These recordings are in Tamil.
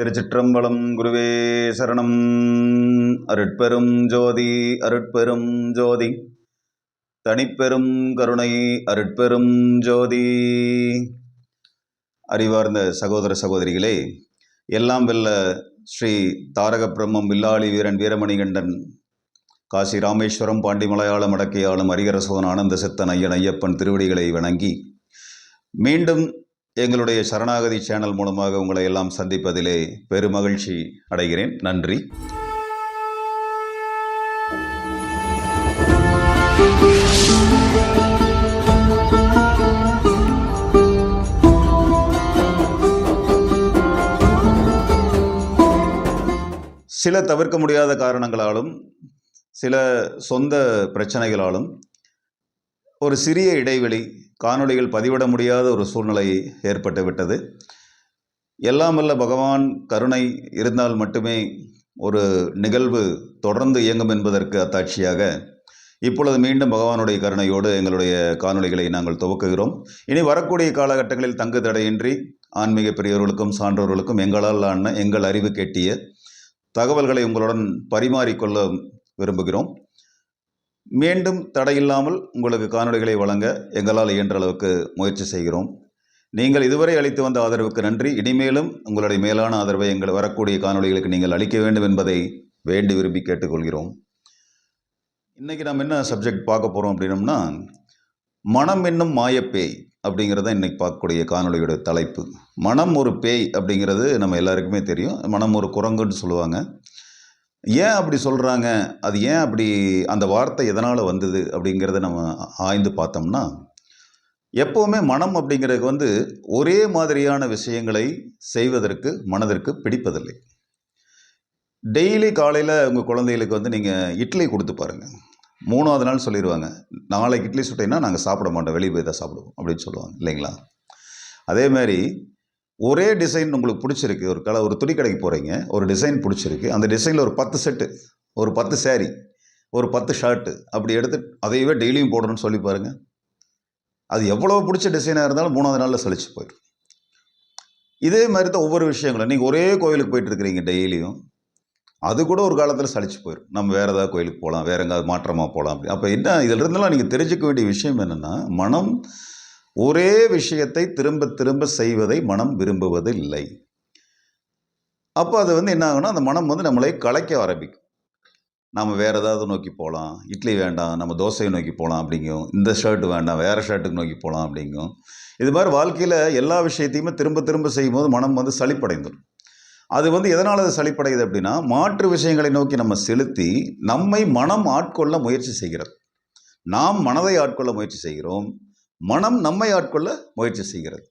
திருச்சிற்றம்பலம் குருவே சரணம். அருட்பெரும் ஜோதி அருட்பெரும் ஜோதி. தனிப்பெரும் கருணை அருட்பெரும் ஜோதி. அறிவார்ந்த சகோதர சகோதரிகளே எல்லாம் வெல்ல ஸ்ரீ தாரக பிரம்மம் வில்லாளி வீரன் வீரமணிகண்டன் காசி ராமேஸ்வரம் பாண்டி மலையாளம் அடக்கியாளும் ஆனந்த சித்தன் ஐயன் ஐயப்பன் திருவடிகளை வணங்கி மீண்டும் எங்களுடைய சரணாகதி சேனல் மூலமாக உங்களை எல்லாம் சந்திப்பதிலே பெருமகிழ்ச்சி அடைகிறேன். நன்றி. சில தவிர்க்க முடியாத காரணங்களாலும் சில சொந்த பிரச்சனைகளாலும் ஒரு சிறிய இடைவெளி காணொளிகள் பதிவிட முடியாத ஒரு சூழ்நிலை ஏற்பட்டு விட்டது. எல்லாம் வல்ல பகவான் கருணை இருந்தால் மட்டுமே ஒரு நிகழ்வு தொடர்ந்து இயங்கும் என்பதற்கு அத்தாட்சியாக இப்பொழுது மீண்டும் பகவானுடைய கருணையோடு எங்களுடைய காணொளிகளை நாங்கள் துவக்குகிறோம். இனி வரக்கூடிய காலகட்டங்களில் தங்கு தடையின்றி ஆன்மீக பெரியவர்களுக்கும் சான்றோர்களுக்கும் எங்களால் ஆன எங்கள் அறிவு கேட்டிய தகவல்களை உங்களுடன் பரிமாறிக்கொள்ள விரும்புகிறோம். மீண்டும் தடையில்லாமல் உங்களுக்கு காணொளிகளை வழங்க எங்களால் இயன்ற அளவுக்கு முயற்சி செய்கிறோம். நீங்கள் இதுவரை அளித்து வந்த ஆதரவுக்கு நன்றி. இனிமேலும் உங்களுடைய மேலான ஆதரவை எங்கள் வரக்கூடிய காணொளிகளுக்கு நீங்கள் அளிக்க வேண்டும் என்பதை வேண்டி விரும்பி கேட்டுக்கொள்கிறோம். இன்றைக்கி நம்ம என்ன சப்ஜெக்ட் பார்க்க போகிறோம் அப்படின்னம்னா மனம் என்னும் மாயப்பேய் அப்படிங்கிறத இன்றைக்கி பார்க்கக்கூடிய காணொலியோட தலைப்பு. மனம் ஒரு பேய் அப்படிங்கிறது நம்ம எல்லாருக்குமே தெரியும். மனம் ஒரு குரங்குன்னு சொல்லுவாங்க. ஏன் அப்படி சொல்கிறாங்க அது ஏன் அப்படி அந்த வார்த்தை எதனால் வந்தது? அப்படிங்கிறத நம்ம ஆய்ந்து பார்த்தோம்னா எப்போவுமே மனம் அப்படிங்கிறது வந்து ஒரே மாதிரியான விஷயங்களை செய்வதற்கு மனதிற்கு பிடிப்பதில்லை. டெய்லி காலையில் உங்கள் குழந்தைகளுக்கு வந்து நீங்கள் இட்லி கொடுத்து பாருங்கள் மூணாவது நாள் சொல்லிடுவாங்க நாளைக்கு இட்லி சுட்டீங்கன்னா நாங்கள் சாப்பிட மாட்டோம் வெளியே போய் தான் சாப்பிடுவோம் அப்படின்னு சொல்லுவாங்க இல்லைங்களா? அதே மாதிரி ஒரே டிசைன் உங்களுக்கு பிடிச்சிருக்கு. ஒரு கலை ஒரு துணி கடைக்கு போகிறீங்க ஒரு டிசைன் பிடிச்சிருக்கு. அந்த டிசைனில் ஒரு பத்து செட்டு ஒரு பத்து சேரீ ஒரு பத்து ஷர்ட்டு அப்படி எடுத்து அதையவே டெய்லியும் போடணும்னு சொல்லி பாருங்கள் அது எவ்வளோ பிடிச்ச டிசைனாக இருந்தாலும் மூணாவது நாளில் செழிச்சு போயிடும். இதே மாதிரி தான் ஒவ்வொரு விஷயங்களும். நீங்கள் ஒரே கோயிலுக்கு போயிட்டுருக்கிறீங்க டெய்லியும். அது கூட ஒரு காலத்தில் சளிச்சு போயிடும். நம்ம வேறு ஏதாவது கோயிலுக்கு போகலாம் வேறு எங்காவது மாற்றமாக போகலாம் அப்படி. அப்போ என்ன இதில் இருந்தெல்லாம் நீங்கள் தெரிஞ்சுக்க வேண்டிய விஷயம் என்னென்னா மனம் ஒரே விஷயத்தை திரும்ப திரும்ப செய்வதை மனம் விரும்புவது இல்லை அப்போ அது வந்து என்ன ஆகும்னா அந்த மனம் வந்து நம்மளை கலைக்க ஆரம்பிக்கும். நம்ம வேறு ஏதாவது நோக்கி போகலாம். இட்லி வேண்டாம் நம்ம தோசையை நோக்கி போகலாம் அப்படிங்கும். இந்த ஷர்ட் வேண்டாம் வேறு ஷர்ட்டுக்கு நோக்கி போகலாம் அப்படிங்கும். இது மாதிரி வாழ்க்கையில் எல்லா விஷயத்தையுமே திரும்ப திரும்ப செய்யும்போது மனம் வந்து சளிப்படைந்துடும் அது வந்து எதனால் அது சளிப்படையுது அப்படின்னா மாற்று விஷயங்களை நோக்கி நம்ம செலுத்தி நம்மை மனம் ஆட்கொள்ள முயற்சி செய்கிறது. நாம் மனதை ஆட்கொள்ள முயற்சி செய்கிறோம். மனம் நம்மை ஆட்கொள்ள முயற்சி செய்கிறது.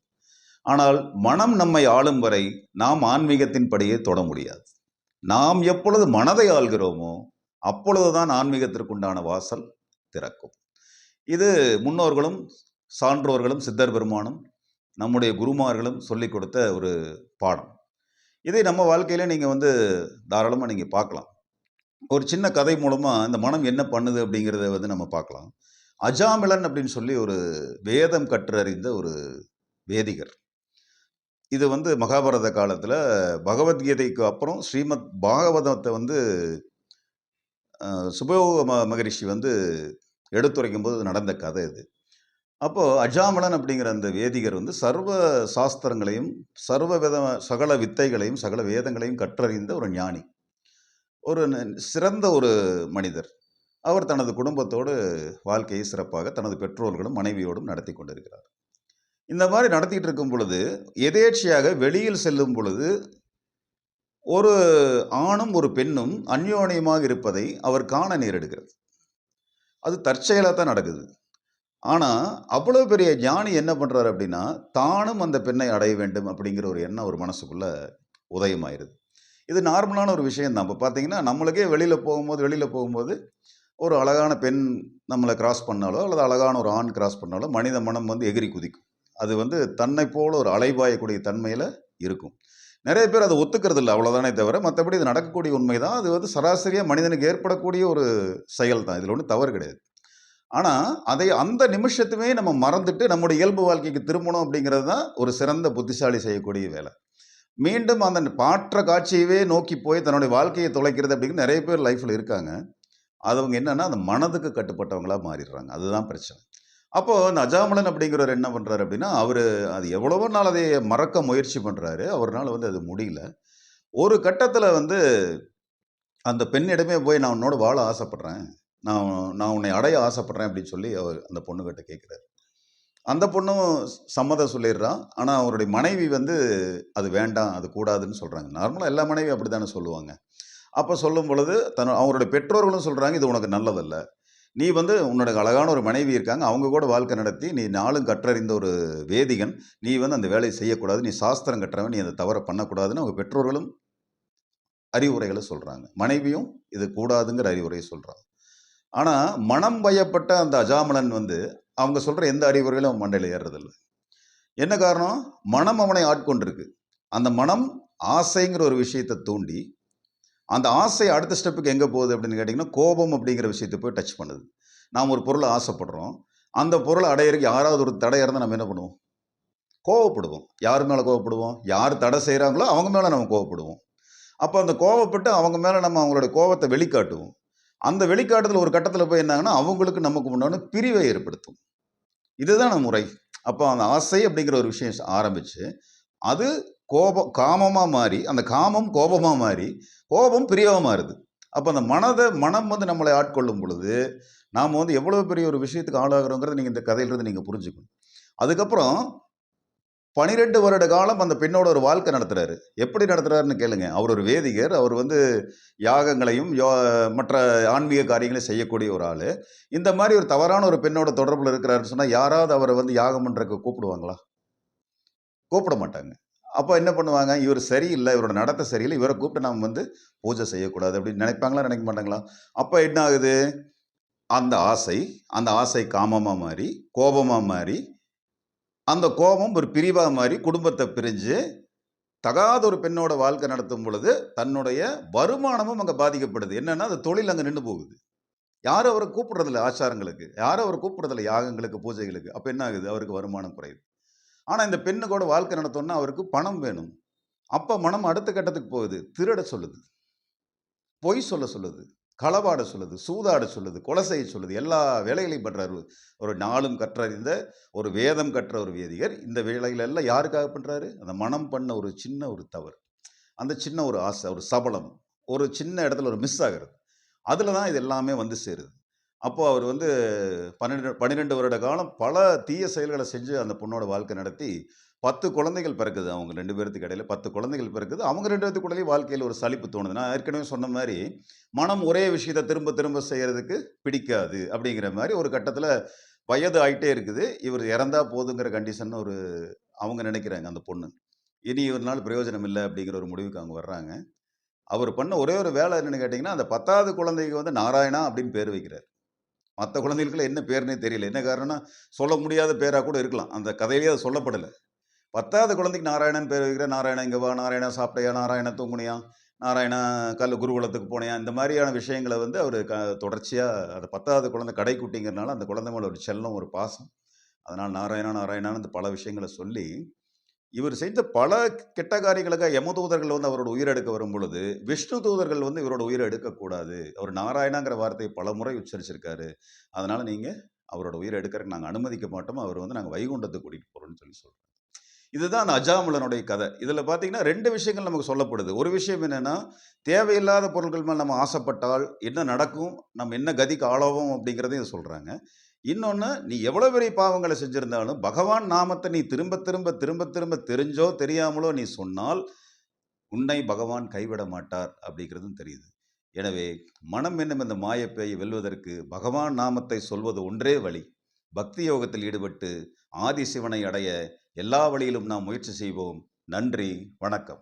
ஆனால் மனம் நம்மை ஆளும் வரை நாம் ஆன்மீகத்தின் படியே தொட முடியாது. நாம் எப்பொழுது மனதை ஆள்கிறோமோ அப்பொழுதுதான் ஆன்மீகத்திற்குண்டான வாசல் திறக்கும். இது முன்னோர்களும் சான்றோர்களும் சித்தர் பெருமானும் நம்முடைய குருமார்களும் சொல்லிக் கொடுத்த ஒரு பாடம். இதை நம்ம வாழ்க்கையில நீங்கள் வந்து தாராளமாக நீங்கள் பார்க்கலாம். ஒரு சின்ன கதை மூலமாக இந்த மனம் என்ன பண்ணுது அப்படிங்கிறத வந்து நம்ம பார்க்கலாம். அஜாமிலன் அப்படின்னு சொல்லி ஒரு வேதம் கற்றறிந்த ஒரு வேதிகர். இது வந்து மகாபாரத காலத்தில் பகவத்கீதைக்கு அப்புறம் ஸ்ரீமத் பாகவதத்தை வந்து சுபயோக ம மகரிஷி வந்து எடுத்துரைக்கும் போது நடந்த கதை இது. அப்போது அஜாமலன் அப்படிங்கிற அந்த வேதிகர் வந்து சர்வ சாஸ்திரங்களையும் சர்வ வித சகல வித்தைகளையும் சகல வேதங்களையும் கற்றறிந்த ஒரு ஞானி. ஒரு சிறந்த ஒரு மனிதர். அவர் தனது குடும்பத்தோடு வாழ்க்கையை சிறப்பாக தனது பெற்றோர்களும் மனைவியோடும் நடத்தி கொண்டிருக்கிறார். இந்த மாதிரி நடத்திட்டு இருக்கும் பொழுது எதேட்சியாக வெளியில் செல்லும் பொழுது ஒரு ஆணும் ஒரு பெண்ணும் அந்யோன்யமாக இருப்பதை அவர் காண நேரிடுகிறது. அது தற்செயலாக தான் நடக்குது. ஆனால் அவ்வளோ பெரிய ஞானி என்ன பண்ணுறாரு அப்படின்னா தானும் அந்த பெண்ணை அடைய வேண்டும் அப்படிங்கிற ஒரு எண்ணம் ஒரு மனசுக்குள்ளே உதயமாயிருது. இது நார்மலான ஒரு விஷயம் தான் இப்போ பார்த்தீங்கன்னா நம்மளுக்கே வெளியில் போகும்போது வெளியில் போகும்போது ஒரு அழகான பெண் நம்மளை கிராஸ் பண்ணாலோ அல்லது அழகான ஒரு ஆண் கிராஸ் பண்ணாலோ மனித மனம் வந்து எகிரி குதிக்கும். அது வந்து தன்னை போல ஒரு அலைபாயக்கூடிய தன்மையில் இருக்கும். நிறைய பேர் அதை ஒத்துக்கிறது இல்லை அவ்வளோதானே தவிர மற்றபடி இது நடக்கக்கூடிய உண்மை தான் அது வந்து சராசரியாக மனிதனுக்கு ஏற்படக்கூடிய ஒரு செயல் தான். இதில் ஒன்றும் தவறு கிடையாது. ஆனால் அதை அந்த நிமிஷத்துமே நம்ம மறந்துட்டு நம்முடைய இயல்பு வாழ்க்கைக்கு திரும்பணும் அப்படிங்கிறது தான் ஒரு சிறந்த புத்திசாலி செய்யக்கூடிய வேலை. மீண்டும் அந்த பாற்ற காட்சியவே நோக்கி போய் தன்னுடைய வாழ்க்கையை தொலைக்கிறது அப்படிங்கிற நிறைய பேர் லைஃப்பில் இருக்காங்க. அவங்க என்னன்னா அந்த மனதுக்கு கட்டுப்பட்டவங்களா மாறிடுறாங்க. அதுதான் பிரச்சனை. அப்போ இந்த அஜாமலன் அப்படிங்கிறவர் என்ன பண்ணுறாரு அப்படின்னா அவர் அது எவ்வளவோ நாள் அதை மறக்க முயற்சி பண்ணுறாரு அவர்னால வந்து அது முடியல. ஒரு கட்டத்தில் வந்து அந்த பெண்ணிடமே போய் நான் உன்னோட வாழ ஆசைப்பட்றேன். நான் நான் உன்னை அடைய ஆசைப்பட்றேன் அப்படின்னு சொல்லி அவர் அந்த பொண்ணுக்கிட்ட கேட்குறாரு. அந்த பொண்ணும் சம்மதம் சொல்லிடுறான் ஆனால் அவருடைய மனைவி வந்து அது வேண்டாம் அது கூடாதுன்னு சொல்கிறாங்க நார்மலாக எல்லா மனைவியும் அப்படி தானே சொல்லுவாங்க. அப்போ சொல்லும் பொழுது தன் அவங்களுடைய பெற்றோர்களும் சொல்கிறாங்க இது உனக்கு நல்லதல்ல. நீ வந்து உன்னோட அழகான ஒரு மனைவி இருக்காங்க அவங்க கூட வாழ்க்கை நடத்தி நீ நாளும் கற்றறிந்த ஒரு வேதிகன். நீ வந்து அந்த வேலையை செய்யக்கூடாது. நீ சாஸ்திரம் கற்றவன் நீ அந்த தவறை பண்ணக்கூடாதுன்னு அவங்க பெற்றோர்களும் அறிவுரைகளை சொல்கிறாங்க மனைவியும் இது கூடாதுங்கிற அறிவுரையை சொல்கிறாங்க ஆனால் மனம் பயப்பட்ட அந்த அஜாமலன் வந்து அவங்க சொல்கிற எந்த அறிவுரைகளும் அவன் மண்டையில் ஏறுறதில்லை. என்ன காரணம்? மனம் அவனை ஆட்கொண்டிருக்கு. அந்த மனம் ஆசைங்கிற ஒரு விஷயத்தை தூண்டி அந்த ஆசை அடுத்த ஸ்டெப்புக்கு எங்கே போகுது அப்படின்னு கேட்டிங்கன்னா கோபம் அப்படிங்கிற விஷயத்தை போய் டச் பண்ணுது. நாம் ஒரு பொருளை ஆசைப்படுறோம். அந்த பொருளை அடையிறதுக்கு யாராவது ஒரு தடை இருந்தால் நம்ம என்ன பண்ணுவோம்? கோவப்படுவோம். யார் மேலே கோவப்படுவோம்? யார் தடை செய்கிறாங்களோ அவங்க மேலே நம்ம கோவப்படுவோம். அப்போ அந்த கோவப்பட்டு அவங்க மேலே நம்ம அவங்களோட கோவத்தை வெளிக்காட்டுவோம். அந்த வெளிக்காட்டுதல் ஒரு கட்டத்தில் போய் என்னாங்கன்னா அவங்களுக்கு நமக்கு முன்னாடி பிரிவை ஏற்படுத்தும். இதுதான் முறை. அப்போ அந்த ஆசை அப்படிங்கிற ஒரு விஷயம் ஆரம்பித்து அது கோபம் காமமாக மாறி அந்த காமம் கோபமாக மாறி கோபம் பிரியமாக மாறுது. அப்போ அந்த மனதை மனம் வந்து நம்மளை ஆட்கொள்ளும் பொழுது நாம் வந்து எவ்வளோ பெரிய ஒரு விஷயத்துக்கு ஆளாகிறோங்கிறத நீங்கள் இந்த கதையிலிருந்து நீங்கள் புரிஞ்சுக்கணும். அதுக்கப்புறம் பனிரெண்டு வருட காலம் அந்த பெண்ணோட ஒரு வாழ்க்கை நடத்துகிறாரு எப்படி நடத்துகிறாருன்னு கேளுங்க. அவர் ஒரு வேதிகர் அவர் வந்து யாகங்களையும் யோ மற்ற ஆன்மீக காரியங்களையும் செய்யக்கூடிய ஒரு ஆள். இந்த மாதிரி ஒரு தவறான ஒரு பெண்ணோட தொடர்பில் இருக்கிறாருன்னு சொன்னால் யாராவது அவரை வந்து யாகம் பண்ணுறக்கு கூப்பிடுவாங்களா? கூப்பிட மாட்டாங்க. அப்போ என்ன பண்ணுவாங்க? இவர் சரியில்லை இவரோட நடத்தை சரியில்லை இவரை கூப்பிட்டு நாம் வந்து பூஜை செய்யக்கூடாது அப்படின்னு நினைப்பாங்களா? நினைக்க மாட்டாங்களா? அப்போ என்ன ஆகுது? அந்த ஆசை அந்த ஆசை காமமாக மாறி கோபமாக மாறி அந்த கோபம் ஒரு பிரிவாக மாறி குடும்பத்தை பிரிஞ்சு தகாத ஒரு பெண்ணோட வாழ்க்கை நடத்தும் பொழுது தன்னுடைய வருமானமும் அங்கே பாதிக்கப்படுது. என்னென்னா அந்த தொழில் அங்கே நின்று போகுது. யாரும் அவரை கூப்பிடுறதில்ல ஆச்சாரங்களுக்கு. யாரும் அவரை கூப்பிடுறதில்ல யாகங்களுக்கு பூஜைகளுக்கு. அப்போ என்ன ஆகுது? அவருக்கு வருமானம் குறையுது. ஆனால் இந்த பெண்ணு கூட வாழ்க்கை நடத்தணும்னா அவருக்கு பணம் வேணும். அப்போ மனம் அடுத்த கட்டத்துக்கு போகுது. திருட சொல்லுது. பொய் சொல்ல சொல்லுது. களவாட சொல்லுது. சூதாட சொல்லுது. கொலை செய்ய சொல்லுது. எல்லா வேலைகளையும் பண்ணுறாரு ஒரு நாளும் கற்றறிந்த ஒரு வேதம் கற்ற ஒரு வேதிகர். இந்த வேலைகள் எல்லாம் யாருக்காக பண்ணுறாரு அந்த மனம் பண்ண ஒரு சின்ன ஒரு தவறு. அந்த சின்ன ஒரு ஆசை ஒரு சபலம். ஒரு சின்ன இடத்துல ஒரு மிஸ் ஆகிறது. அதில் தான் இது எல்லாமே வந்து சேருது. அப்போது அவர் வந்து பன்னெண்டு பன்னிரெண்டு வருட காலம் பல தீய செயல்களை செஞ்சு அந்த பொண்ணோட வாழ்க்கை நடத்தி பத்து குழந்தைகள் பிறக்குது. அவங்க ரெண்டு பேர்த்துக்கு இடையில பத்து குழந்தைகள் பிறக்குது. அவங்க ரெண்டு பேர்த்துக்குள்ளேயும் வாழ்க்கையில் ஒரு சலிப்பு தோணுது நான் ஏற்கனவே சொன்ன மாதிரி மனம் ஒரே விஷயத்தை திரும்ப திரும்ப செய்கிறதுக்கு பிடிக்காது அப்படிங்கிற மாதிரி ஒரு கட்டத்தில் வயது ஆகிட்டே இருக்குது. இவர் இறந்தா போதுங்கிற கண்டிஷன் ஒரு அவங்க நினைக்கிறாங்க அந்த பொண்ணு. இனி ஒரு நாள் பிரயோஜனம் இல்லை அப்படிங்கிற ஒரு முடிவுக்கு அவங்க வர்றாங்க. அவர் பண்ண ஒரே ஒரு வேலை என்னென்னு கேட்டிங்கன்னா அந்த பத்தாவது குழந்தைக்கு வந்து நாராயணா அப்படின்னு பேர் வைக்கிறார். மற்ற குழந்தைகளுக்குலாம் என்ன பேருனே தெரியல. என்ன காரணம்னா சொல்ல முடியாத பேராக கூட இருக்கலாம். அந்த கதையிலேயே அது சொல்லப்படலை. பத்தாவது குழந்தைக்கு நாராயணன் பேர் வைக்கிற நாராயணன் இங்கே வா நாராயணா சாப்பிட்டையா? நாராயணா தூங்குனியா? நாராயணா கல் குருகுலத்துக்கு போனியா? இந்த மாதிரியான விஷயங்களை வந்து அவர் க தொடர்ச்சியாக அந்த பத்தாவது குழந்தை கடைக்குட்டிங்கிறனால அந்த குழந்தை மேலே ஒரு செல்லம் ஒரு பாசம். அதனால் நாராயணா நாராயணான்னு பல விஷயங்களை சொல்லி இவர் செய்த பல கெட்ட காரியங்களுக்காக யமதூதர்கள் வந்து அவரோட உயிரெடுக்க வரும் பொழுது விஷ்ணு தூதர்கள் வந்து இவரோட உயிரை எடுக்கக்கூடாது. அவர் நாராயணாங்கிற வார்த்தையை பல முறை உச்சரிச்சிருக்காரு. அதனால் நீங்கள் அவரோட உயிரை எடுக்கிறதுக்கு நாங்கள் அனுமதிக்க மாட்டோம். அவர் வந்து நாங்கள் வைகுண்டத்துக்கு கூட்டிகிட்டு போகிறோம்னு சொல்லி சொல்கிறோம் இதுதான் அந்த அஜாமுலனுடைய கதை. இதில் பார்த்தீங்கன்னா ரெண்டு விஷயங்கள் நமக்கு சொல்லப்படுது. ஒரு விஷயம் என்னென்னா தேவையில்லாத பொருட்கள் மேல் நம்ம ஆசைப்பட்டால் என்ன நடக்கும்? நம்ம என்ன கதிக்கு ஆளாவோம் அப்படிங்கிறதையும் சொல்கிறாங்க இன்னொன்று நீ எவ்வளோ பெரிய பாவங்களை செஞ்சிருந்தாலும் பகவான் நாமத்தை நீ திரும்ப திரும்ப திரும்ப திரும்ப தெரிஞ்சோ தெரியாமலோ நீ சொன்னால் உன்னை பகவான் கைவிட மாட்டார் அப்படிங்கிறதும் தெரியுது. எனவே மனம் என்னும் இந்த மாயப்பேயை வெல்வதற்கு பகவான் நாமத்தை சொல்வது ஒன்றே வழி. பக்தி யோகத்தில் ஈடுபட்டு ஆதிசிவனை அடைய எல்லா வழியிலும் நாம் முயற்சி செய்வோம். நன்றி வணக்கம்.